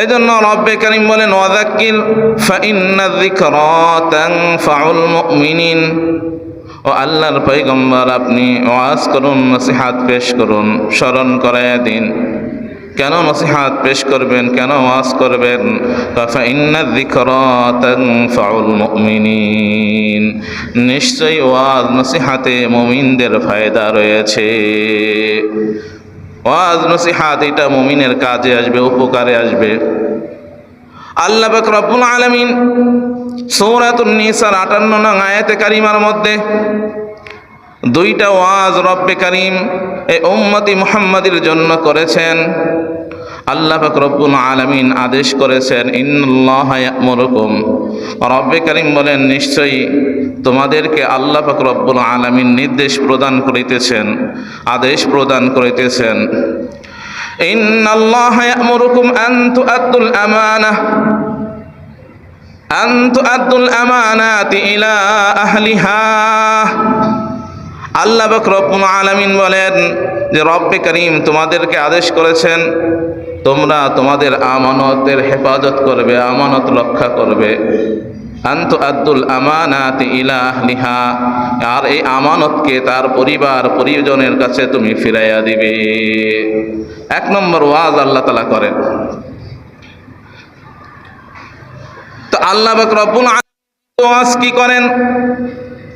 এই জন্য রব্বে করিম বলেন ওয়াদাক্কির ফাইন্না যিকরা তানফাউল মুমিনিন। ও আল্লাহর পয়গম্বর, আপনি ওয়াজ করুন, নসিহাত পেশ করুন, স্মরণ করাইয়া দিন। কেন নসিহাত পেশ করবেন? কেন ওয়াজ করবেন? নিশ্চয়ই ওয়াজ, নসিহাতে মুমিনদের ফায়দা রয়েছে। ওয়াজ, নসিহাত, এটা মুমিনের কাজে আসবে, উপকারে আসবে। আল্লাহ রব্বুল আলামিন সূরাতুন নিসার 58 নং আয়াতে কারিমার মধ্যে দুইটা ওয়াজ রব্বে কারিম এই উম্মতি মুহাম্মাদের জন্য করেছেন। আল্লাহ পাক রব্বুল আলামিন আদেশ করেছেন ইন্নাল্লাহ ইয়ামুরুকুম রব্বে কারিম বলেন নিশ্চয়ই তোমাদেরকে আল্লাহ পাক রব্বুল আলামিন নির্দেশ প্রদান করিতেছেন আদেশ প্রদান করিতেছেন إن الله يأمركم أن تؤدوا الأمانة أن تؤدوا الأمانات إلى أهلها আল্লাহ বাক রব্বুল আলামিন বলেন যে রব্বে করিম তোমাদেরকে আদেশ করেছেন তোমরা তোমাদের আমানতের হেফাজত করবে, আমানত রক্ষা করবে। আন্ত আব্দুল আমানাত ইলা নিহা আর এই আমানতকে তার পরিবার, পরিজনের কাছে তুমি ফিরাইয়া দিবে। এক নম্বর ওয়াজ আল্লাহ তালা করেন। তো আল্লাহ রব্বুল ওয়াজ কি করেন?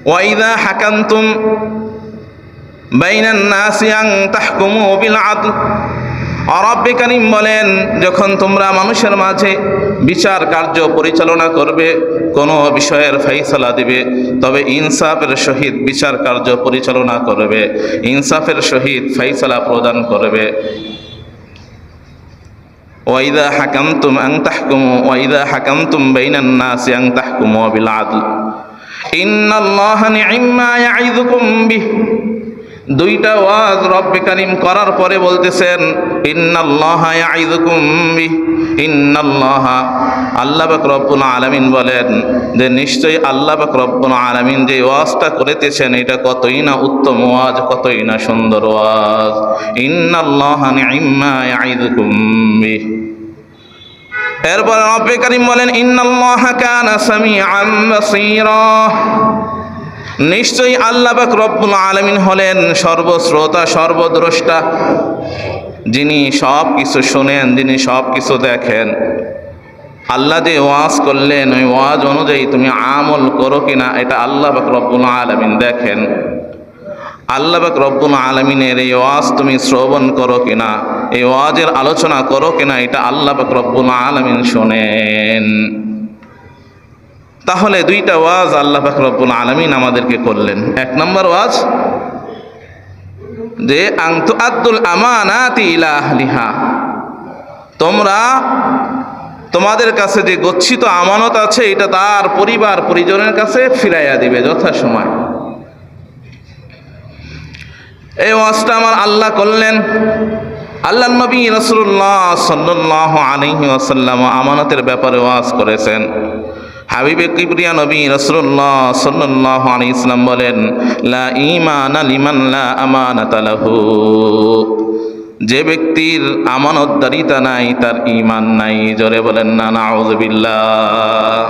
ওয়াইদা হাকান্তুম বাইনান নাসি তাহকুমু বিল আদল। রব্বে কারিম বলেন, যখন তোমরা মানুষের মাঝে বিচার কার্য পরিচালনা করবে, কোনো বিষয়ের ফাইসলা দিবে, তবে ইনসাফের সহিত বিচার কার্য পরিচালনা করবে, ইনসাফের সহিত ফাইসলা প্রদান করবে। ওয়াইদা হাকামতুম আং তাহকুমু ওয়াইদা হাকামতুম বাইনান নাসি আং তাহকুমু বিল আদল। ইন্নাল্লাহা দুইটা ওয়াজ রব্বে কারিম করার পরে বলতেছেন আল্লাহ আলামিন বলেন যে নিশ্চয়ই যে ওয়াজটা করিতেছেন এটা কতই না উত্তম ওয়াজ, কতই না সুন্দর ওয়াজ। এরপর রব্বে কারিম বলেন, ইন্নাল্লাহা কানা সামিআম বাসীরা। নিশ্চয়ই আল্লাহ রব্বুল আলমিন হলেন সর্বশ্রোতা, সর্বদ্রষ্টা। যিনি সব কিছু শোনেন, যিনি সব কিছু দেখেন। আল্লাহ যে ওয়াজ করলেন, ওই ওয়াজ অনুযায়ী তুমি আমল করো কিনা, এটা আল্লাহ রব্বুল আলমিন দেখেন। আল্লাহ রব্বুল আলমিনের এই ওয়াজ তুমি শ্রবণ করো কিনা, এই ওয়াজের আলোচনা করো কিনা, এটা আল্লাহ রব্বুল আলমিন শোনেন। তাহলে দুইটা ওয়াজ আল্লাহ পাক রব্বুল আলমিন আমাদেরকে করলেন। এক নম্বর ওয়াজ, যে আংতু আব্দুল আমানাতি ইলা আহলিহা। তোমরা তোমাদের কাছে যে গচ্ছিত আমানত আছে, এটা তার পরিবার পরিজনের কাছে ফিরাইয়া দিবে যথাসময়। এই ওয়াজটা আমার আল্লাহ করলেন। আল্লাহ নবী রসুল্লাহ সাল্লাহ আলহি ওয়াসাল্লাম আমানতের ব্যাপারে ওয়াজ করেছেন। হাবিবে কিবরিয়া নবী রসুল্লাহ সাল্লাহ আলী ইসলাম বলেন, লা ইমান লিমান লা আমানাত লাহু। যে ব্যক্তির আমানতদারিতা নাই, তার ইমান নাই। জোরে বলেন না নাউযুবিল্লাহ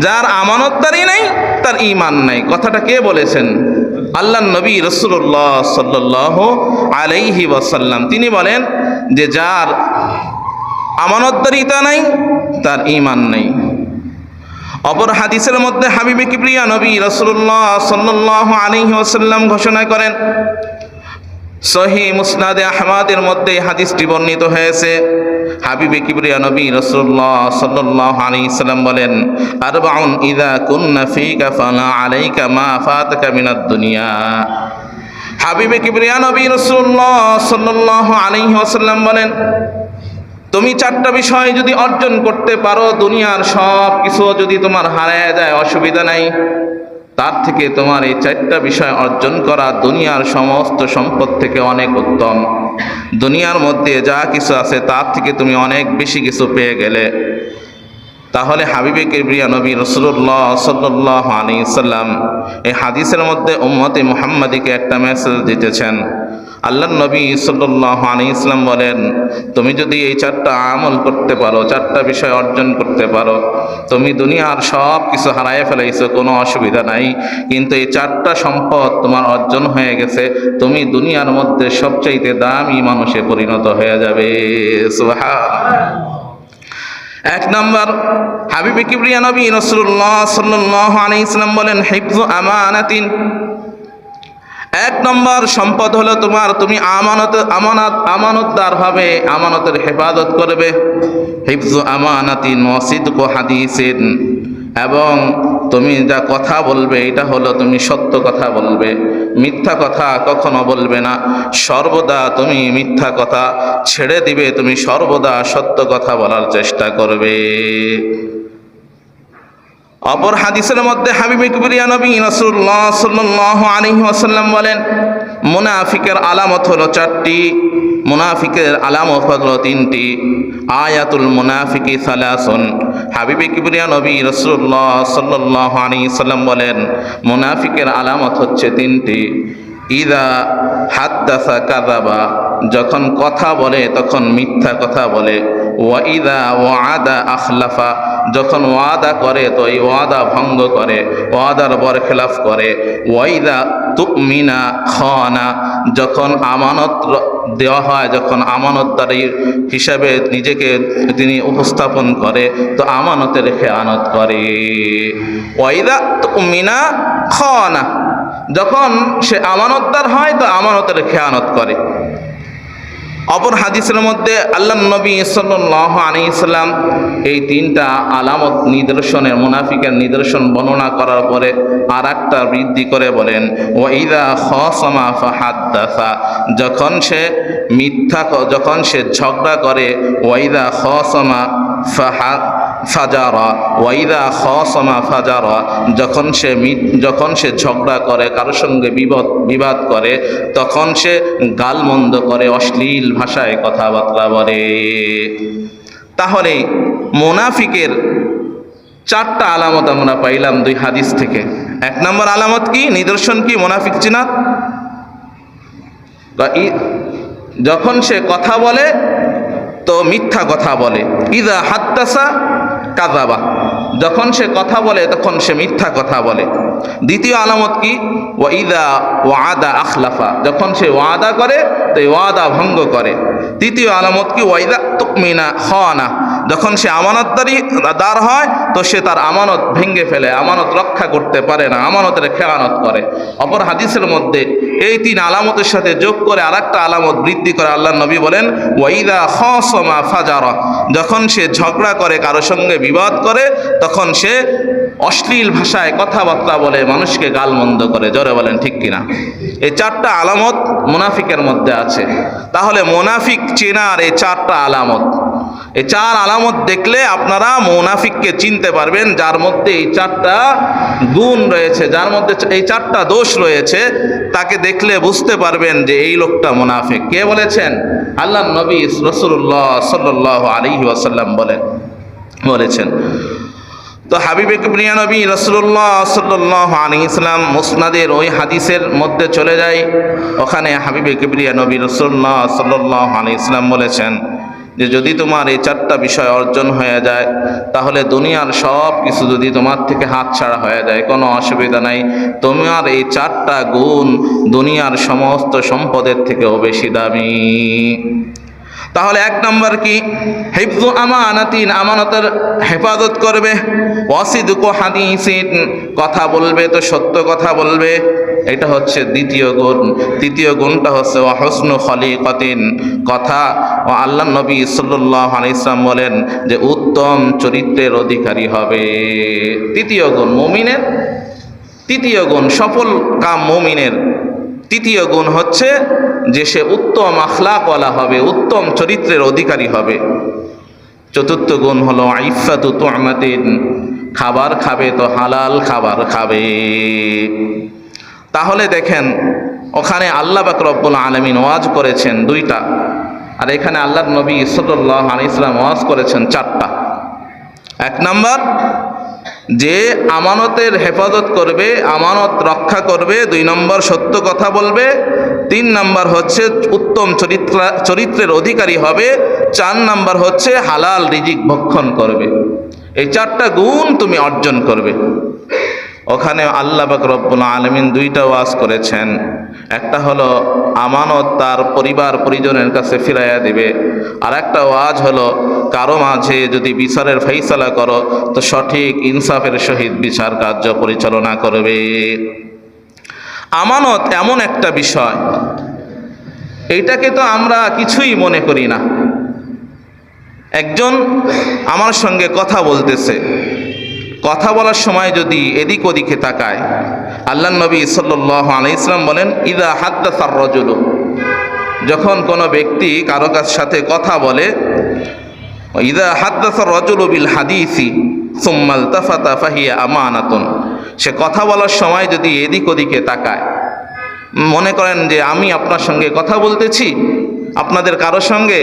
যার আমানতদারি নাই, তার ইমান নাই। কথাটা কে বলেছেন? আল্লাহ নবী রসুল্লাহ সাল্লাহ আলাইহি ওয়াসাল্লাম। তিনি বলেন যে যার আমানতদারিতা নাই, তার ইমান নেই। অপর হাদিসের মধ্যে হাবিবে কিবরিয়া নবী রসুল্লাহ সাল্লাহ আলাইহি ওয়াসাল্লাম ঘোষণা করেন, সহি মুসনাদে আহমাদের মধ্যে হাদিসটি বর্ণিত হয়েছে। হাবিবে কিবরিয়া নবী রসুল্লাহ সাল্লাহ আলী ইসলাম বলেন, আরবাউন ইদা কুন্না ফিকা ফালা আলাইকা মা ফাতাকা মিনাদ দুনিয়া। হাবিবে কিবরিয়া নবী রসুল্লাহ সাল্লাহ আলাইহি ওয়াসাল্লাম বলেন তুমি চারটা বিষয় যদি অর্জন করতে পারো, দুনিয়ার সব কিছু যদি তোমার হারায় যায়, অসুবিধা নাই। তার থেকে তোমার এই চারটা বিষয় অর্জন করা দুনিয়ার সমস্ত সম্পদ থেকে অনেক উত্তম। দুনিয়ার মধ্যে যা কিছু আছে, তার থেকে তুমি অনেক বেশি কিছু পেয়ে গেলে। তাহলে হাবিবে কিবরিয়া নবী রসুল্লাহ সাল্লাহ আলী সাল্লাম এই হাদিসের মধ্যে উম্মতে মুহাম্মাদিকে একটা মেসেজ দিতেছেন। আল্লাহ নবী সাল্লাহ ইসলাম বলেন, তুমি যদি এই চারটা আমল করতে পারো, চারটা বিষয় অর্জন করতে পারো, তুমি দুনিয়ার সব কিছু হারায় ফেলাইছো, কোনো অসুবিধা নাই। কিন্তু এই চারটা সম্পদ তোমার অর্জন হয়ে গেছে, তুমি দুনিয়ার মধ্যে সবচাইতে দামি মানুষে পরিণত হয়ে যাবে। এক নম্বর, হাবিবি কিবরিয়া নবী রসুল্লাহ সাল্লাহ আলী ইসলাম বলেন হিফজু আমানাতিন। এক নম্বর সম্পদ হলো তোমার, তুমি আমানত আমানত, আমানতদার হবে আমানতের হেফাজত করবে। হিফজু আমানাতিন ওয়াসিদকু হাদিসিন। এবং তুমি যা কথা বলবে, এটা হলো তুমি সত্য কথা বলবে। মিথ্যা কথা কখনো বলবে না। সর্বদা তুমি মিথ্যা কথা ছেড়ে দিবে, তুমি সর্বদা সত্য কথা বলার চেষ্টা করবে। অপর হাদিসের মধ্যে হাবিবি কুবরিয়া নবী রাসূলুল্লাহ সাল্লাল্লাহু আলাইহি ওয়াসাল্লাম বলেন, মুনাফিকের আলামত হলো চারটি, মুনাফিকের আলামত হলো তিনটি। আয়াতুল মুনাফিকি সালাসুন। হাবিবি কিবরিয়া নবী রাসূলুল্লাহ সাল্লাল্লাহু আলাইহি সাল্লাম বলেন, মুনাফিকের আলামত হচ্ছে তিনটি। ইদা হাদ্দাসা কাযাবা, যখন কথা বলে তখন মিথ্যা কথা বলে। ওয়াইদা ওয়াদা আখলাফা, যখন ওয়াদা করে তো এই ওয়াদা ভঙ্গ করে, ওয়াদার বরখেলাফ করে। ওয়াইদা তুমিনা খানা, যখন আমানত দেওয়া হয়, যখন আমানতদারির হিসাবে নিজেকে তিনি উপস্থাপন করে, তো আমানতের খেয়ানত করে। ওয়াইদা তুমিনা খানা, যখন সে আমানতদার হয়, তো আমানতের খেয়ানত করে। অপর হাদিসের মধ্যে আল্লাহ নবী সাল্লাহ আলী ইসলাম এই তিনটা আলামত নিদর্শনের, মুনাফিকের নিদর্শন বর্ণনা করার পরে আর একটা বৃদ্ধি করে বলেন ওইদা হসমা ফাহাদ্দাসা যখন সে মিথ্যা যখন সে ঝগড়া করে ওয়াইদা খসমা ফাহা ফাজারা ওয়াইদা খসমা ফাজারা, যখন সে যখন সে ঝগড়া করে, কারোর সঙ্গে বিবাদ বিবাদ করে, তখন সে গালমন্দ করে, অশ্লীল ভাষায় কথাবার্তা বলে। তাহলে মোনাফিকের চারটা আলামত আমরা পাইলাম দুই হাদিস থেকে। এক নম্বর আলামত কি? নিদর্শন কি? মোনাফিক চিনা যখন সে কথা বলে, তো মিথ্যা কথা বলে। ইদা হাত্তাসা কাজাবা। যখন সে কথা বলে, তখন সে মিথ্যা কথা বলে। দ্বিতীয় আলামত কি? ওয়াইদা ইদা ওয়াদা আখলাফা। যখন সে ওয়াদা করে, তো ওয়াদা ভঙ্গ করে। তৃতীয় আলামত কি? ওয়াইদা তুকমিনা খানা। যখন সে আমানতদারি দার হয়, তো সে তার আমানত ভেঙে ফেলে, আমানত রক্ষা করতে পারে না, আমানতের খেয়ানত করে। অপর হাদিসের মধ্যে এই তিন আলামতের সাথে যোগ করে আর একটা আলামত বৃদ্ধি করে আল্লাহ নবী বলেন, ওয়াইদা খসমা ফাজারা। যখন সে ঝগড়া করে, কারও সঙ্গে বিবাদ করে, তখন সে অশ্লীল ভাষায় কথাবার্তা বলে, মানুষকে গালমন্দ করে। জোরে বলেন, ঠিক কিনা? এই চারটা আলামত মুনাফিকের মধ্যে আছে। তাহলে মুনাফিক চেনার এই চারটা আলামত। এই চার আলামত দেখলে আপনারা মুনাফিককে চিনতে পারবেন, যার মধ্যে এই চারটা গুণ রয়েছে, যার মধ্যে এই চারটা দোষ রয়েছে, তাকে দেখলে বুঝতে পারবেন যে এই লোকটা মুনাফিক। কে বলেছেন? আল্লাহ নবী রসুল্লাহ সাল্লাহ আলী ওয়াসাল্লাম বলেন, বলেছেন, তো হাবিবে কিবরিয়া নবী রসুল্লাহ সাল্লাহ আলী ইসলাম মুসনাদের ওই হাদিসের মধ্যে চলে যায়, ওখানে হাবিবে কিবরিয়া নবী রসুল্লাহ সাল্লাহ আলী ইসলাম বলেছেন যে যদি তোমার এই চারটা বিষয় অর্জন হয়ে যায়, তাহলে দুনিয়ার সব কিছু যদি তোমার থেকে হাত ছাড়া হয়ে যায়, কোনো অসুবিধা নাই। তোমার এই চারটা গুণ দুনিয়ার সমস্ত সম্পদের থেকেও বেশি দামি। তাহলে এক নম্বর কি? হিফজু আমানাতিন, আমানতের হেফাজত করবে। ওয়াসিদুকু হাদিসিন, কথা বলবে তো সত্য কথা বলবে। এটা হচ্ছে দ্বিতীয় গুণ। তৃতীয় গুণটা হচ্ছে ওয়াহসনু খলিকতিন। কথা ও আল্লাহ নবী সাল্লাহ ইসলাম বলেন যে উত্তম চরিত্রের অধিকারী হবে। তৃতীয় গুণ মমিনের। তৃতীয় গুণ সফল কাম মমিনের। তৃতীয় গুণ হচ্ছে যে সে উত্তম আখলাকওয়ালা হবে, উত্তম চরিত্রের অধিকারী হবে। চতুর্থ গুণ হলো আইফাতু তুমাতিন। খাবার খাবে তো হালাল খাবার খাবে। তাহলে দেখেন, ওখানে আল্লাহ বাক রব্বুল আলমিন ওয়াজ করেছেন দুইটা। আর এখানে আল্লাহর নবী ইসল্লাহ আলী ইসলাম ওয়াজ করেছেন চারটা। এক নাম্বার, যে আমানতের হেফাজত করবে, আমানত রক্ষা করবে, দুই নম্বর সত্য কথা বলবে, তিন নাম্বার হচ্ছে উত্তম চরিত্র, চরিত্রের অধিকারী হবে, চার নাম্বার হচ্ছে হালাল রিজিক ভক্ষণ করবে। এই চারটা গুণ তুমি অর্জন করবে। ওখানে আল্লাহ রব্বুল আলমিন দুইটা ওয়াজ করেছেন। একটা হলো, আমানত তার পরিবার পরিজনের কাছে ফিরাইয়া দিবে। আর একটা ওয়াজ হলো, কারও মাঝে যদি বিচারের ফৈসালা করো, তো সঠিক ইনসাফের সহিত বিচার কার্য পরিচালনা করবে। আমানত এমন একটা বিষয়, এইটাকে তো আমরা কিছুই মনে করি না। একজন আমার সঙ্গে কথা বলতেছে কথা বলার সময় যদি এদিক ওদিকে তাকায় আল্লাহ নবী সাল্লাহ আলাইসলাম বলেন, ইদা হাদ্দাসার রজুল। যখন কোনো ব্যক্তি কারও কার সাথে কথা বলে, ইদা হাদ্দাসার রজুল বিল হাদিসি সুম্মাল তাফাতা ফাহিয়া আমানাতুন। সে কথা বলার সময় যদি এদিক ওদিকে তাকায়, মনে করেন যে আমি আপনার সঙ্গে কথা বলতেছি আপনাদের কারও সঙ্গে?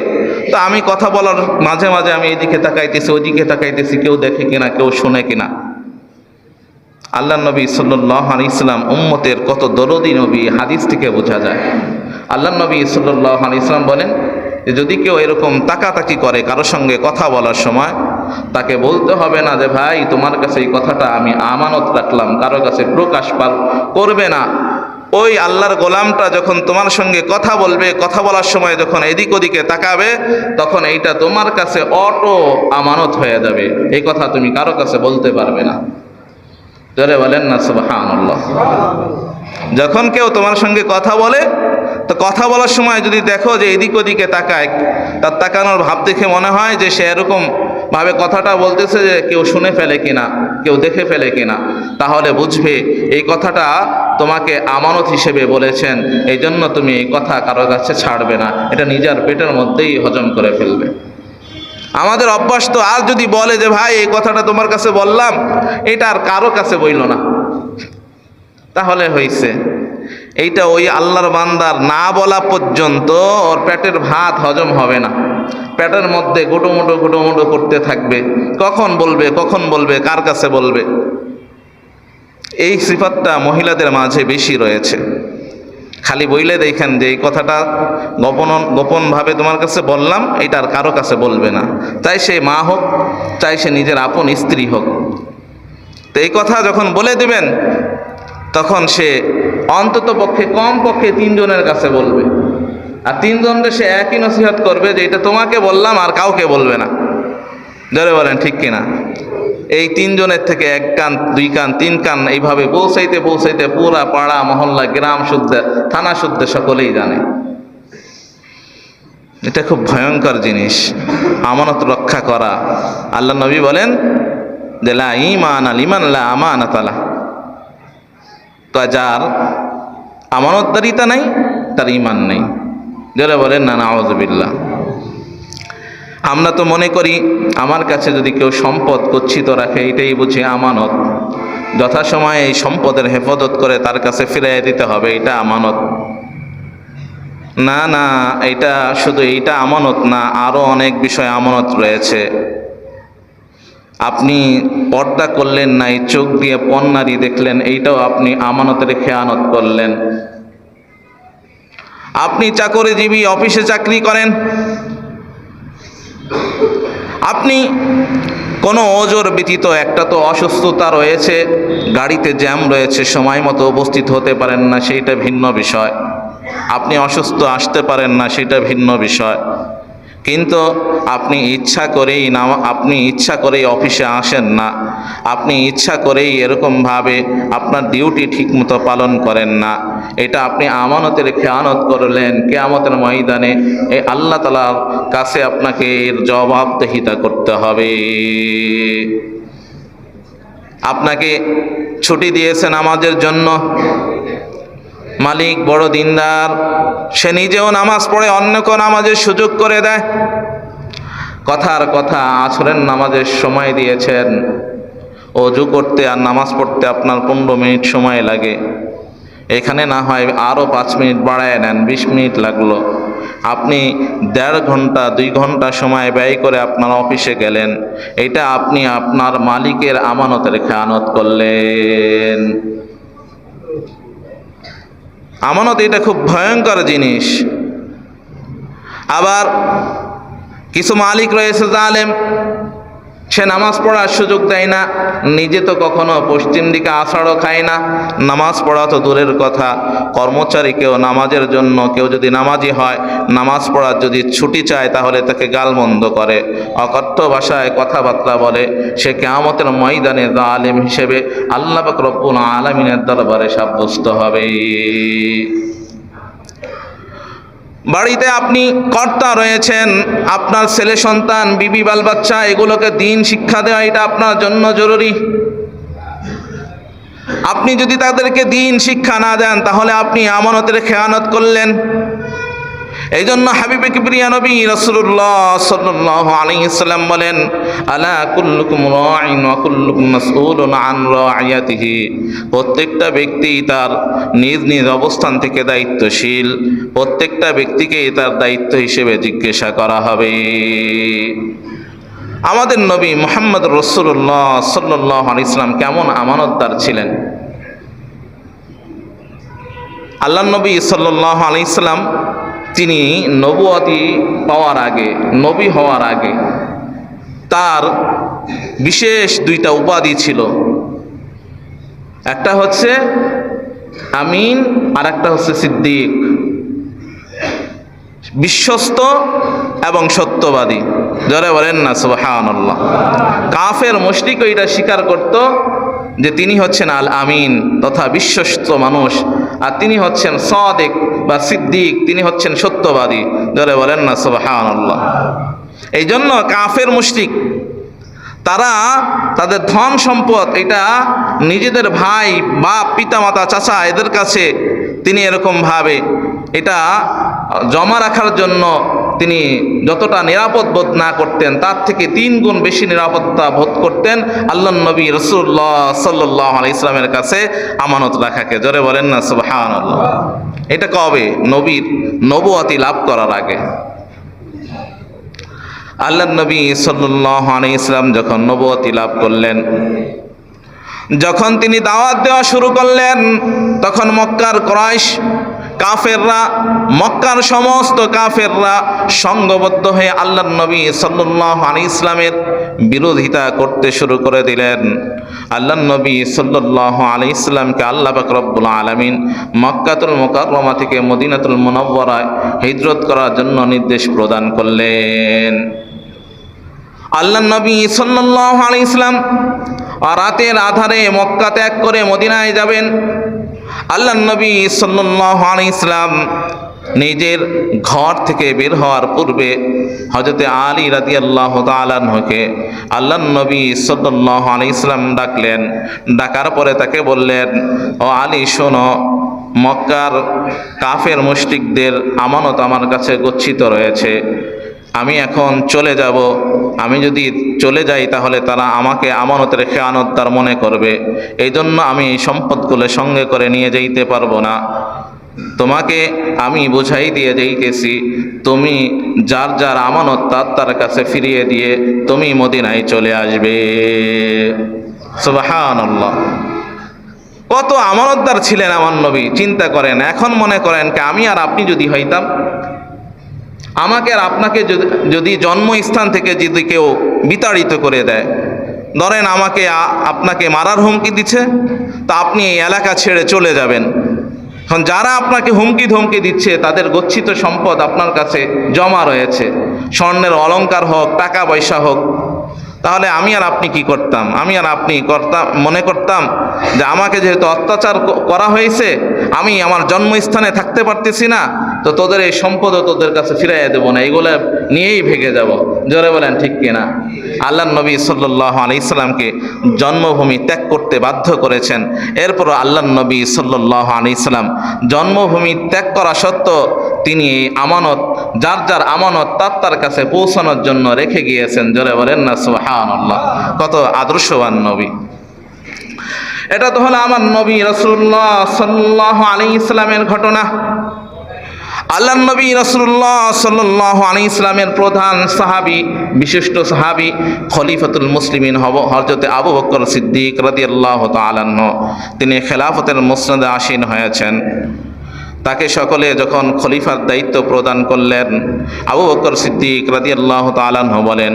তো আমি কথা বলার মাঝে মাঝে আমি এদিকে তাকাইতেছি ওইদিকে তাকাইতেছি, কেউ দেখে কিনা, কেউ শুনে কিনা। আল্লাহ নবী সাল্লাহ ইসলাম উম্মতের কত দরদি নবী, হাদিস থেকে বোঝা যায়। আল্লাহ নবী সাল্লাহ ইসলাম বলেন যে, যদি কেউ এরকম তাকাতাকি করে কারও সঙ্গে কথা বলার সময়, তাকে বলতে হবে না যে, ভাই, তোমার কাছে এই কথাটা আমি আমানত রাখলাম, কারও কাছে প্রকাশ পাল, করবে না। ওই আল্লাহর গোলামটা যখন তোমার সঙ্গে কথা বলবে, কথা বলার সময় যখন এদিক ওদিকে তাকাবে, তখন এইটা তোমার কাছে অটো আমানত হয়ে যাবে। এই কথা তুমি কারও কাছে বলতে পারবে না। জোরে বলেন না, সুবহানাল্লাহ। যখন কেউ তোমার সঙ্গে কথা বলে, তো কথা বলার সময় যদি দেখো যে এদিক ওদিকে তাকায়, তার তাকানোর ভাব দেখে মনে হয় যে সে এরকম ভাবে কথাটা বলতেছে যে কেউ শুনে ফেলে কিনা, কেউ দেখে ফেলে কিনা, তাহলে বুঝবে এই কথাটা তোমাকে আমানত হিসেবে বলেছেন এই জন্য তুমি এই কথা কারও কাছে ছাড়বে না, এটা নিজের পেটের মধ্যেই হজম করে ফেলবে। আমাদের অভ্যাস তো আর যদি বলে যে ভাই এই কথাটা তোমার কাছে বললাম, এটা আর কারও কাছে বইল না। তাহলে হইছে। এইটা ওই আল্লাহর বান্দার না বলা পর্যন্ত ওর পেটের ভাত হজম হবে না। পেটের মধ্যে গোটোমোটো গোটোমোটো করতে থাকবে। কখন বলবে কখন বলবে, কার কাছে বলবে? এই সিফাতটা মহিলাদের মাঝে বেশি রয়েছে। খালি বইলে দেখেন যে এই কথাটা গোপন, গোপনভাবে তোমার কাছে বললাম, এটা আর কারও কাছে বলবে না। চাই সে মা হোক, চাই সে নিজের আপন স্ত্রী হোক। তো এই কথা যখন বলে দিবেন তখন সে অন্তত পক্ষে, কম পক্ষে তিনজনের কাছে বলবে। আর তিনজনকে সে একই নসিহত করবে যে, এটা তোমাকে বললাম আর কাউকে বলবে না। ধরে বলেন, ঠিক কিনা? এই তিনজনের থেকে এক কান, দুই কান, তিন কান এইভাবে পৌঁছাইতে পৌঁছাইতে পুরা পাড়া, মহল্লা, গ্রাম শুদ্ধে, থানা শুদ্ধে সকলেই জানে। এটা খুব ভয়ঙ্কর জিনিস। আমানত রক্ষা করা। আল্লাহ নবী বলেন যে, লা ইমান আল ইমান লা আমানাত আলা তো যার আমানতদারিতা নাই, তার ইমান নেই। যারা বলেন না না নাওয়াজবিল্লা আমরা তো মনে করি, আমার কাছে যদি কেউ সম্পদ গচ্ছিত রাখে, এটাই বুঝি আমানত। যথাসময়ে এই সম্পদের হেফাজত করে তার কাছে ফিরিয়ে দিতে হবে, এটা আমানত। না না, এটা শুধু এইটা আমানত না আরও অনেক বিষয় আমানত রয়েছে। আপনি পর্দা করলেন নাই, চোখ দিয়ে পন্নারি দেখলেন, এইটাও আপনি আমানতের খেয়ানত করলেন। আপনি চাকরিজীবী, অফিসে চাকরি করেন। আপনি কোনো ওজোর ব্যতীত, একটা তো অসুস্থতা রয়েছে, গাড়িতে জ্যাম রয়েছে, সময় মতো উপস্থিত হতে পারেন না, সেইটা ভিন্ন বিষয়। আপনি অসুস্থ, আসতে পারেন না সেটা ভিন্ন বিষয়। কিন্তু আপনি ইচ্ছা করেই না, আপনি ইচ্ছা করেই অফিসে আসেন না। আপনি ইচ্ছা করেই এরকমভাবে আপনার ডিউটি ঠিকমতো পালন করেন না। এটা আপনি আমানতের খেয়ানত করলেন কেয়ামতের ময়দানে। এই আল্লাহ তালার কাছে আপনাকে এর জবাবদেহিতা করতে হবে। আপনাকে ছুটি দিয়েছেন আমাদের জন্য। মালিক বড় দিনদার। সে নিজেও নামাজ পড়ে, অন্যকেও নামাজের সুযোগ করে দেয়। কথার কথা, আসরের নামাজের সময় দিয়েছেন। অজু করতে আর নামাজ পড়তে আপনার পনেরো মিনিট সময় লাগে। এখানে না হয় আরও পাঁচ মিনিট বাড়ায় নেন, বিশ মিনিট লাগল। আপনি দেড় ঘণ্টা, দুই ঘণ্টা সময় ব্যয় করে আপনার অফিসে গেলেন। এটা আপনি আপনার মালিকের আমানতের খেয়ানত করলেন। আমানত এটা খুব ভয়ঙ্কর জিনিস। আবার কিছু মালিক রয়েছে জালেম সে নামাজ পড়ার সুযোগ দেয় না, নিজে তো কখনো পশ্চিম দিকে আষাঢ়ও খায় না। নামাজ পড়া তো দূরের কথা কর্মচারীকেও নামাজের জন্য, কেউ যদি নামাজি হয়, নামাজ পড়ার যদি ছুটি চায়, তাহলে তাকে গালমন্দ করে। অকথ্য ভাষায় কথাবার্তা বলে, সে কেয়ামতের ময়দানে জালেম হিসেবে আল্লাহ রব্বুল আলমিনের দরবারে সাব্যস্ত হবে। বাড়িতে আপনি কর্তা রয়েছেন, আপনার ছেলে সন্তান, বিবি বাল বাচ্চা এগুলোকে দিন শিক্ষা দেওয়া, এটা আপনার জন্য জরুরি। আপনি যদি তাদেরকে দিন শিক্ষা না দেন, তাহলে আপনি আমানতের খেয়ানত করলেন। এই জন্য হাবিবে কিবরিয়া নবী রসুল্লাহ সাল্লাহ বলেন, আলা ওয়া কুল্লুকুম মাসউলুন আন প্রত্যেকটা ব্যক্তি তার নিজ নিজ অবস্থান থেকে দায়িত্বশীল। প্রত্যেকটা ব্যক্তিকেই তার দায়িত্ব হিসেবে জিজ্ঞাসা করা হবে। আমাদের নবী মোহাম্মদ রসুল্লাহ সাল্লাহ আলী ইসলাম কেমন আমানতদার ছিলেন? আল্লাহ নবী সাল্লাহ আলাইসাল্লাম তিনি নবুয়াতি পাওয়ার আগে, নবী হওয়ার আগে তার বিশেষ দুইটা উপাধি ছিল। একটা হচ্ছে আমিন আর একটা হচ্ছে সিদ্দিক। বিশ্বস্ত এবং সত্যবাদী। জরে বলেন না, সুবহানাল্লাহ। কাফের মুশরিক এটা স্বীকার করত যে তিনি হচ্ছেন আল আমিন তথা বিশ্বস্ত মানুষ। আর তিনি হচ্ছেন সদেক বা সিদ্দিক, তিনি হচ্ছেন সত্যবাদী। ধরে বলেন না, সুবহানাল্লাহ। এই জন্য কাফের মুশরিক, তারা তাদের ধন সম্পদ, এটা নিজেদের ভাই, বাপ, পিতামাতা, চাচা, এদের কাছে তিনি এরকম ভাবে এটা জমা রাখার জন্য তিনি যতটা নিরাপদ বোধ না করতেন, তার থেকে তিন গুণ বেশি নিরাপত্তা বোধ করতেন আল্লাহ নবী রসুল্লাহ সাল্লাহ আলি ইসলামের কাছে আমানত রাখাকে। জোরে বলেন না সুবাহান এটা কবে? নবীর নবুয়াতি লাভ করার আগে। আল্লাহ নবী সাল্লাহ আলি ইসলাম যখন নবুয়াতি লাভ করলেন, যখন তিনি দাওয়াত দেওয়া শুরু করলেন, তখন মক্কার ক্রয়শ কাফেররা, মক্কার সমস্ত কাফেররা সঙ্গবদ্ধ হয়ে আল্লাহ নবী সাল্লাহ আলী ইসলামের বিরোধিতা করতে শুরু করে দিলেন। আল্লাহ নবী সাল্লাহ আলী ইসলামকে আল্লাহ পাক রব্বুল আলমিন মক্কাতুল মোকাররমা থেকে মদিনাতুল মুনব্বরায় হিজরত করার জন্য নির্দেশ প্রদান করলেন। আল্লাহ নবী সাল্লাহ আলী ইসলাম রাতের আধারে মক্কা ত্যাগ করে মদিনায় যাবেন। আল্লাহ নবী সাল্লাহ ইসলাম নিজের ঘর থেকে বের হওয়ার পূর্বে হজরতে আলী রাজি আল্লাহ তালাহকে আল্লাহ নবী সাল্লাহ আলী ইসলাম ডাকলেন। ডাকার পরে তাকে বললেন, ও আলী, শোনো, মক্কার কাফের মুশরিকদের আমানত আমার কাছে গচ্ছিত রয়েছে। আমি এখন চলে যাব। আমি যদি চলে যাই তাহলে তারা আমাকে আমানতের খেয়ানত তার মনে করবে। এই জন্য আমি সম্পদগুলো সঙ্গে করে নিয়ে যেতে পারব না। তোমাকে আমি বুঝাই দিয়ে যাইতেছি, তুমি যার যার আমানত তার তার কাছে ফিরিয়ে দিয়ে তুমি মদিনায় চলে আসবে। সুবাহান কত আমানতদার ছিলেন আমার নবী, চিন্তা করেন, এখন মনে করেন কি আমি আর আপনি যদি হইতাম আমাকে আর আপনাকে যদি জন্মস্থান থেকে যদি কেউ বিতাড়িত করে দেয়, ধরেন আমাকে আপনাকে মারার হুমকি দিচ্ছে, তা আপনি এই এলাকা ছেড়ে চলে যাবেন। এখন যারা আপনাকে হুমকি ধমকি দিচ্ছে, তাদের গচ্ছিত সম্পদ আপনার কাছে জমা রয়েছে। স্বর্ণের অলঙ্কার হোক, টাকা পয়সা হোক, তাহলে আমি আর আপনি কি করতাম? আমি আর আপনি করতাম মনে করতাম যে আমাকে যেহেতু অত্যাচার করা হয়েছে, আমি আমার জন্মস্থানে থাকতে পারতেছি না। তো তোদের এই সম্পদও তোদের কাছে ফিরাইয়া দেবো না, এগুলো নিয়েই ভেঙে যাব। জোরে বলেন, ঠিক কিনা আল্লাহ নবী সাল্লাহ ইসলামকে জন্মভূমি ত্যাগ করতে বাধ্য করেছেন। এরপর আল্লাহ নবী সাল্লাহ ইসলাম জন্মভূমি ত্যাগ করা সত্ত্বেও তিনি এই আমানত, যার যার আমানত তার তার কাছে পৌঁছানোর জন্য রেখে গিয়েছেন। জোরে বলেন না সুহান কত আদর্শবান নবী। এটা তো হলো আমার নবী রসুল্লাহ সাল্লাহ আলী ইসলামের ঘটনা। আল্লাহ রসুল্লাহ সাল্লাহ আলী ইসলামের প্রধান সাহাবি, বিশিষ্ট সাহাবি খলিফাতুল মুসলিমিন হব হরজতে আবু বকর সিদ্দিক রদি আল্লাহ তালাহ তিনি খেলাফতের মুসনাদে আসীন হয়েছেন। তাকে সকলে যখন খলিফার দায়িত্ব প্রদান করলেন, আবু বকর সিদ্দিক রাজি আল্লাহ তালাহ বলেন,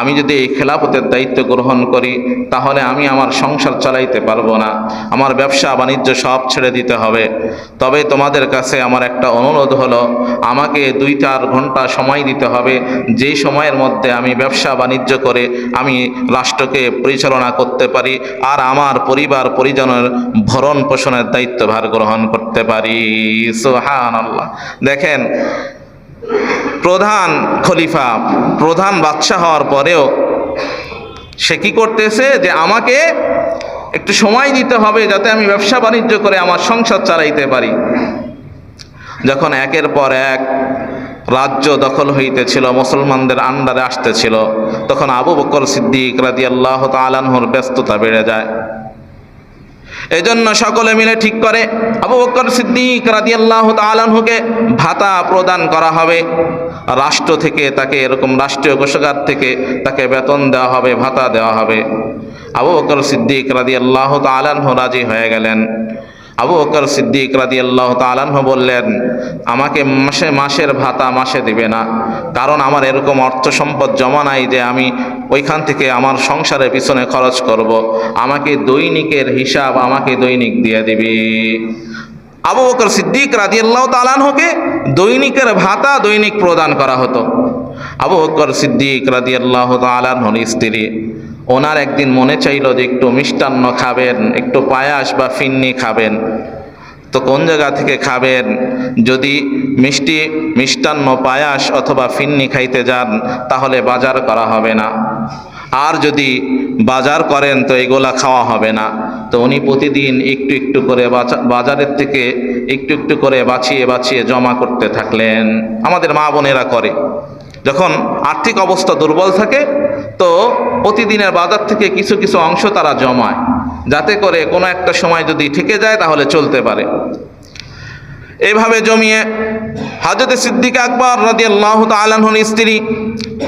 আমি যদি এই খেলাফতের দায়িত্ব গ্রহণ করি, তাহলে আমি আমার সংসার চালাইতে পারব না। আমার ব্যবসা বাণিজ্য সব ছেড়ে দিতে হবে। তবে তোমাদের কাছে আমার একটা অনুরোধ হলো, আমাকে দুই চার ঘণ্টা সময় দিতে হবে। যেই সময়ের মধ্যে আমি ব্যবসা বাণিজ্য করে আমি রাষ্ট্রকে পরিচালনা করতে পারি আর আমার পরিবার পরিজনের ভরণ পোষণের দায়িত্বভার গ্রহণ করতে পারি। দেখেন, প্রধান খলিফা, প্রধান বাদশাহ হওয়ার পরেও সে কি করতেছে? যে আমাকে একটু সময় দিতে হবে যাতে আমি ব্যবসা বাণিজ্য করে আমার সংসার চালাইতে পারি। যখন একের পর এক রাজ্য দখল হইতেছিল, মুসলমানদের আন্ডারে আসতেছিল, তখন আবু বকর সিদ্দিক রাজি আল্লাহ তালানহর ব্যস্ততা বেড়ে যায়। এই জন্য সকলে মিলে ঠিক করে। আবু বকর সিদ্দিক রাদিয়াল্লাহ তালানহুকে ভাতা প্রদান করা হবে। রাষ্ট্র থেকে তাকে এরকম রাষ্ট্রীয় কোষাগার থেকে তাকে বেতন দেওয়া হবে, ভাতা দেওয়া হবে। আবু বকর সিদ্দিক রাদিয়াল্লাহ তালানহু রাজি হয়ে গেলেন। আবু বকর সিদ্দিক রাদি আল্লাহ তালাহ বললেন, আমাকে মাসে মাসের ভাতা মাসে দিবে না। কারণ আমার এরকম অর্থ সম্পদ জমা নাই যে আমি ওইখান থেকে আমার সংসারের পিছনে খরচ করব। আমাকে দৈনিকের হিসাব আমাকে দৈনিক দিয়ে দিবি। আবু বকর সিদ্দিক রাজি আল্লাহ তালানহকে দৈনিকের ভাতা দৈনিক প্রদান করা হতো। আবু বকর সিদ্দিক রাজি আল্লাহ তালানহর স্ত্রী ওনার একদিন মনে চাইল যে একটু মিষ্টান্ন খাবেন, একটু পায়াস বা ফিন্নি খাবেন। তো কোন জায়গা থেকে খাবেন? যদি মিষ্টি, মিষ্টান্ন, পায়াস অথবা ফিন্নি খাইতে যান, তাহলে বাজার করা হবে না। আর যদি বাজার করেন, তো এগুলা খাওয়া হবে না। তো উনি প্রতিদিন একটু একটু করে বাজারের থেকে একটু একটু করে বাছিয়ে বাছিয়ে জমা করতে থাকলেন। আমাদের মা বোনেরা করে। যখন আর্থিক অবস্থা দুর্বল থাকে, তো প্রতিদিনের বাজার থেকে কিছু কিছু অংশ তারা জমায়। যাতে করে কোনো একটা সময় যদি ঠেকে যায়, তাহলে চলতে পারে। এভাবে জমিয়ে হাজরতে সিদ্দিক আকবর রাজি আল্লাহ তালাহর স্ত্রী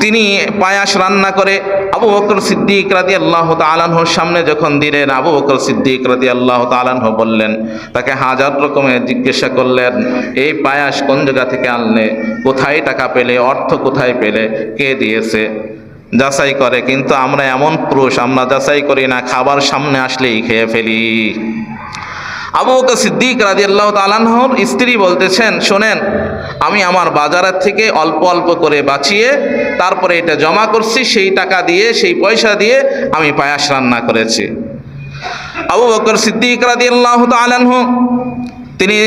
তিনি পায়াস রান্না করে আবু বকর সিদ্দিক রাজি আল্লাহ তালাহর সামনে যখন দিলেন, আবু বকর সিদ্দিক রাজি আল্লাহ তালাহ বললেন, তাকে হাজার রকমের জিজ্ঞাসা করলেন, এই পায়াস কোন জায়গা থেকে আনলে? কোথায় টাকা পেলে? অর্থ কোথায় পেলে? কে দিয়েছে? যাচাই করে, কিন্তু আমরা এমন পুরুষ, আমরা যাচাই করি না, খাবার সামনে আসলেই খেয়ে ফেলি। আবু বকর সিদ্দিক রাজি আল্লাহ তালাহর স্ত্রী বলতেছেন, শোনেন, আমি আমার বাজারের থেকে অল্প অল্প করে বাঁচিয়ে তারপরে এটা জমা করছি, সেই টাকা দিয়ে, সেই পয়সা দিয়ে আমি পায়াস রান্না করেছি। আবু বকর সিদ্দিক রাজি আল্লাহ তালাহ তিনি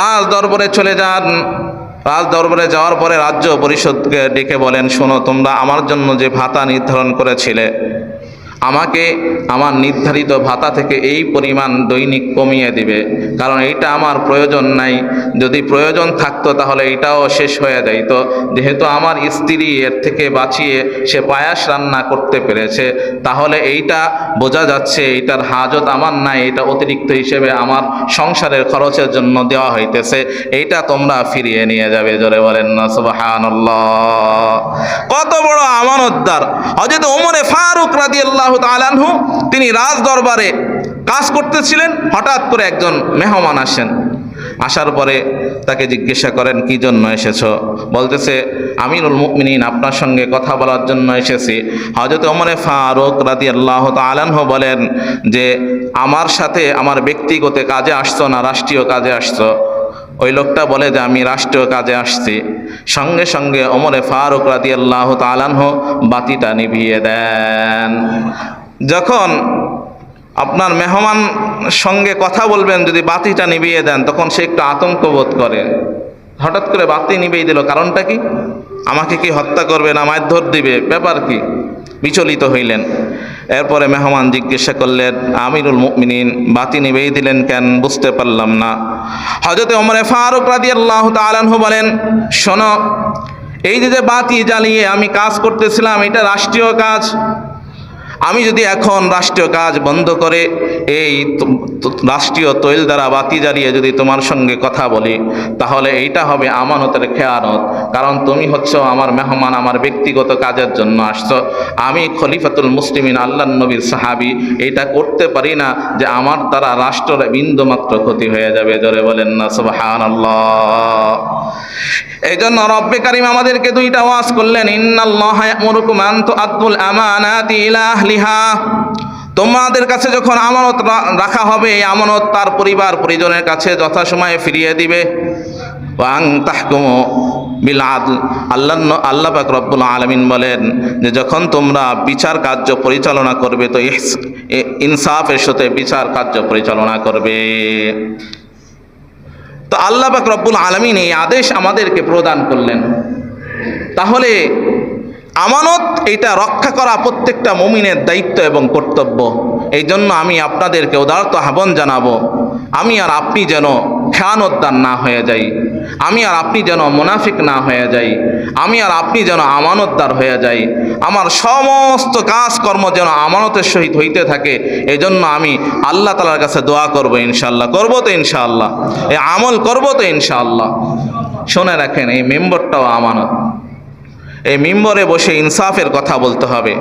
রাজ দরবারে চলে যান। রাজ দরবারে যাওয়ার পরে রাজ্য পরিষদকে ডেকে বলেন, শোনো, তোমরা আমার জন্য যে ভাতা নির্ধারণ করেছিলে আমাকে আমার নির্ধারিত ভাতা থেকে এই পরিমাণ দৈনিক কমিয়ে দিবে। কারণ এইটা আমার প্রয়োজন নাই। যদি প্রয়োজন থাকতো তাহলে এটাও শেষ হয়ে যাইত। যেহেতু আমার স্ত্রী এর থেকে বাঁচিয়ে সে পায়াস রান্না করতে পেরেছে, তাহলে এইটা বোঝা যাচ্ছে এইটার হাজত আমার নাই, এটা অতিরিক্ত হিসেবে আমার সংসারের খরচের জন্য দেওয়া হইতেছে। এইটা তোমরা ফিরিয়ে নিয়ে যাবে, জোরে বলেন না সুবাহান কত বড় আমানতদার। হজরত ওমরে ফারুক রাদি তালানহু তিনি রাজ দরবারে কাজ করতেছিলেন, হঠাৎ করে একজন মেহমান আসেন। আসার পরে তাকে জিজ্ঞাসা করেন, কি জন্য এসেছ? বলতেছে, আমিরুল মুকমিনিন আপনার সঙ্গে কথা বলার জন্য এসেছি। হজরত ওমরে ফারুক রাদি আল্লাহ তালানহ বলেন যে, আমার সাথে আমার ব্যক্তিগত কাজে আসছো না, রাষ্ট্রীয় কাজে আসছো? ওই লোকটা বলে যে, আমি রাষ্ট্রীয় কাজে আসছি। সঙ্গে সঙ্গে ওমরে ফারুক রাদি আল্লাহ তালানহ বাতিটা নিভিয়ে দেন। যখন আপনার মেহমান সঙ্গে কথা বলবেন, যদি বাতিটা নিভিয়ে দেন, তখন সে একটু আতঙ্ক বোধ করে। হঠাৎ করে বাতি নিভিয়ে দিল, কারণটা কি? আমাকে কি হত্যা করবে না? মারধর দিবে। ব্যাপার কি? বিচলিত হইলেন। এরপরে মেহমান জিজ্ঞাসা করলেন, আমিরুল মুমিনিন, বাতি নিবেই দিলেন কেন? বুঝতে পারলাম না। হজরতে ওমরে ফারুক রাদি আল্লাহ তালানহু বলেন, শোনো, এই যে যে বাতি জ্বালিয়ে আমি কাজ করতেছিলাম, এটা রাষ্ট্রীয় কাজ। আমি যদি এখন রাষ্ট্রীয় কাজ বন্ধ করে এই রাষ্ট্রীয় তৈল দ্বারা বাতি জ্বালিয়ে যদি তোমার সঙ্গে কথা বলি, তাহলে এইটা হবে আমানতের খেয়ানত। কারণ তুমি হচ্ছে আমার মেহমান, আমার ব্যক্তিগত কাজের জন্য আসছো। আমি খলিফাতুল মুসলিমিন আল্লাহ নবীর সাহাবি। এটা করতে পারি না যে আমার দ্বারা রাষ্ট্রের বিন্দুমাত্র ক্ষতি হয়ে যাবে। জোরে বলেন না সুবহান এই জন্য রব্বে কারিম আমাদেরকে দুইটা ওয়াজ করলেন, ইন্নাল্লাহ ইয়ামুরুকুম আন তুআদ্দুল আমানাতি ইলা আহলিহা তোমাদের কাছে যখন আমানত রাখা হবে, এই আমানত তার পরিবার পরিজনের কাছে যথাসময়ে ফিরিয়ে দিবে। ওয়াং তাহকুমু বিল আদল আল্লাহ রব্বুল আলামিন বলেন যে, যখন তোমরা বিচার কার্য পরিচালনা করবে, তো ইনসাফের সাথে বিচার কার্য পরিচালনা করবে। তো আল্লাহ পাক রব্বুল আলমিন এই আদেশ আমাদেরকে প্রদান করলেন। তাহলে আমানত, এটা রক্ষা করা প্রত্যেকটা মমিনের দায়িত্ব এবং কর্তব্য। এই জন্য আমি আপনাদেরকে উদারত আহ্বান জানাব, আমি আর আপনি যেন খেয়ানোদ্দার না হয়ে যাই, আমি আর আপনি যেন মুনাফিক না হয়ে যাই, আমি আর আপনি যেন আমানতদার হয়ে যাই, আমার সমস্ত কাজকর্ম যেন আমানতের সহিত হইতে থাকে, এই জন্য আমি আল্লাহ তালার কাছে দোয়া করব ইনশাল্লাহ করব তো ইনশাআল্লাহ, এই আমল করব তো ইনশাআল্লাহ। শুনে রাখেন, এই মেম্বরটাও আমানত। এই মিম্বরে বসে ইনসাফের কথা বলতে হবে,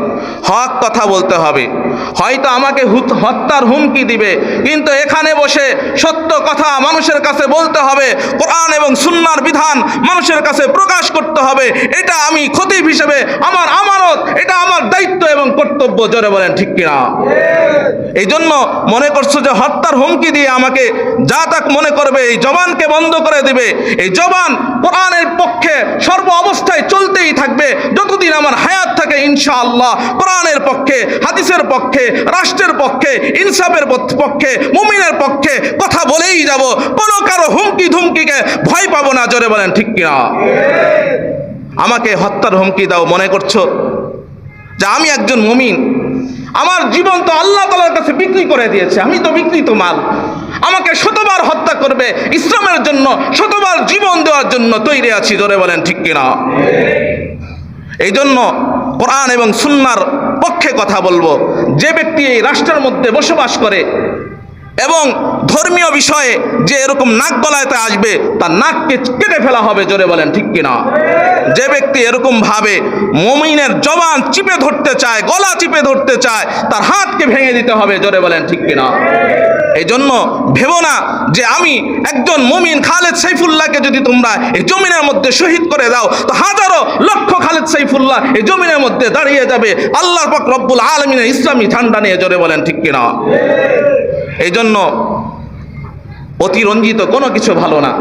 হক কথা বলতে হবে। হয়তো আমাকে হুত- হত্যার হুমকি দিবে, কিন্তু এখানে বসে সত্য কথা মানুষের কাছে বলতে হবে, কোরআন এবং সুন্নার বিধান মানুষের কাছে প্রকাশ করতে হবে। এটা আমি খতিব হিসেবে আমার আমানত, এটা আমার দায়িত্ব এবং কর্তব্য, জোরে বলেন ঠিক কিনা? এই জন্য মনে করছ যে হত্যার হুমকি দিয়ে আমাকে যা তাক মনে করবে, এই জবানকে বন্ধ করে দিবে। এই জবান কোরআনের পক্ষে সর্ব অবস্থায় চলতেই থাকবে, যতদিন আমার হায়াত থাকে ইনশাআল্লাহ, কোরআনের পক্ষে, হাদিসের পক্ষে, রাষ্ট্রের পক্ষে, ইনসাফের পক্ষে, মুমিনের পক্ষে কথা বলেই যাব। কোনো কারও হুমকি ধুমকিকে ভয় পাবো না, জোরে বলেন, ঠিক কিনা? আমাকে হত্যার হুমকি দাও, মনে করছ? যে আমি একজন মুমিন। আমার জীবন তো আল্লাহ তালার কাছে বিক্রি করে দিয়েছে, আমি তো বিক্রিত মাল। আমাকে শতবার হত্যা করবে, ইসলামের জন্য শতবার জীবন দেওয়ার জন্য তৈরি আছি ধরে বলেন, ঠিক কিনা? এই জন্য কোরআন এবং সুন্নার পক্ষে কথা বলব। যে ব্যক্তি এই রাষ্ট্রের মধ্যে বসবাস করে এবং ধর্মীয় বিষয়ে যে এরকম নাক গলায়তে আসবে, তার নাককে কেটে ফেলা হবে, জোরে বলেন, ঠিক কিনা? যে ব্যক্তি এরকম ভাবে মমিনের জবান চিপে ধরতে চায়, গলা চিপে ধরতে চায়, তার হাতকে ভেঙে দিতে হবে, জোরে বলেন, ঠিক কিনা? এই জন্য ভেবো না যে আমি একজন মুমিন খালেদ সাইফুল্লাহকে যদি তোমরা এই জমিনের মধ্যে শহীদ করে দাও, তো হাজারো লক্ষ খালেদ সাইফুল্লাহ এই জমিনের মধ্যে দাঁড়িয়ে যাবে। আল্লাহ পাক রব্বুল আলমিনের ইসলামী ঠান্ডা নিয়ে জোরে বলেন, ঠিক কিনা? এই জন্য অতিরঞ্জিত কোনো কিছু ভালো না।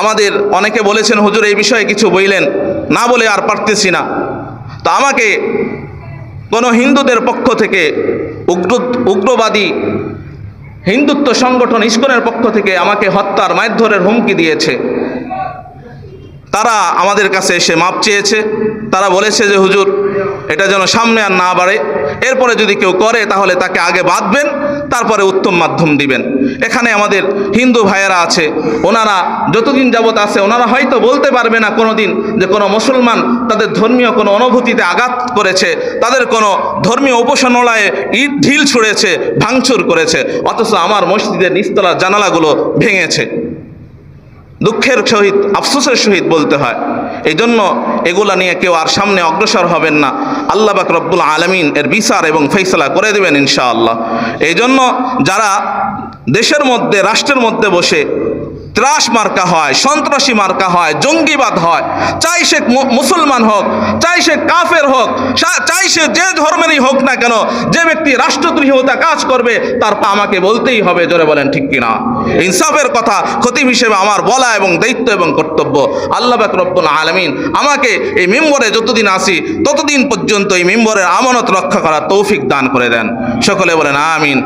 আমাদের অনেকে বলেছেন, হুজুর, এই বিষয়ে কিছু বইলেন, না বলে আর পারতেছি না। তো আমাকে কোনো হিন্দুদের পক্ষ থেকে, উগ্র, উগ্রবাদী হিন্দুত্ব সংগঠন ইস্কনের পক্ষ থেকে আমাকে হত্যার মারধরের হুমকি দিয়েছে। তারা আমাদের কাছে এসে মাপ চেয়েছে। তারা বলেছে যে, হুজুর এটা যেন সামনে আর না বাড়ে। এরপরে যদি কেউ করে, তাহলে তাকে আগে বাঁধবেন, তারপরে উত্তম মাধ্যম দিবেন। এখানে আমাদের হিন্দু ভাইয়েরা আছে, ওনারা যতদিন যাবৎ আছে, ওনারা হয়তো বলতে পারবে না কোনো দিন যে কোনো মুসলমান তাদের ধর্মীয় কোনো অনুভূতিতে আঘাত করেছে, তাদের কোনো ধর্মীয় উপাসনালয়ে ইট ঢিল ছুঁড়েছে, ভাঙচুর করেছে, অথচ আমার মসজিদের নিস্তলার জানালাগুলো ভেঙেছে। দুঃখের সহিত, আফসোসের সহিত বলতে হয়। এই জন্য এগুলা নিয়ে কেউ আর সামনে অগ্রসর হবেন না। আল্লাহ বাক রব্বুল আলমিন এর বিচার এবং ফেসলা করে দেবেন ইনশাআল্লাহ। এই জন্য যারা দেশের মধ্যে, রাষ্ট্রের মধ্যে বসে ত্রাস মার্কা হয়, সন্ত্রাসী মার্কা হয়, জঙ্গিবাদ হয়। চাই সে মুসলমান হোক, চাই সে কাফের হোক চাই সে যে ধর্মেরই হোক না কেন, যে ব্যক্তি রাষ্ট্রদ্রোহীতা কাজ করবে, তার পা আমাকে বলতেই হবে, জোরে বলেন ঠিক কিনা? ইনসাফের কথা খতিব হিসেবে আমার বলা এবং দায়িত্ব এবং কর্তব্য। আল্লাহ বাক রব্বুল আলমিন আমাকে এই মেম্বরে যতদিন আসি ততদিন পর্যন্ত এই মেম্বরের আমানত রক্ষা করার তৌফিক দান করে দেন। সকলে বলেন, আমিন।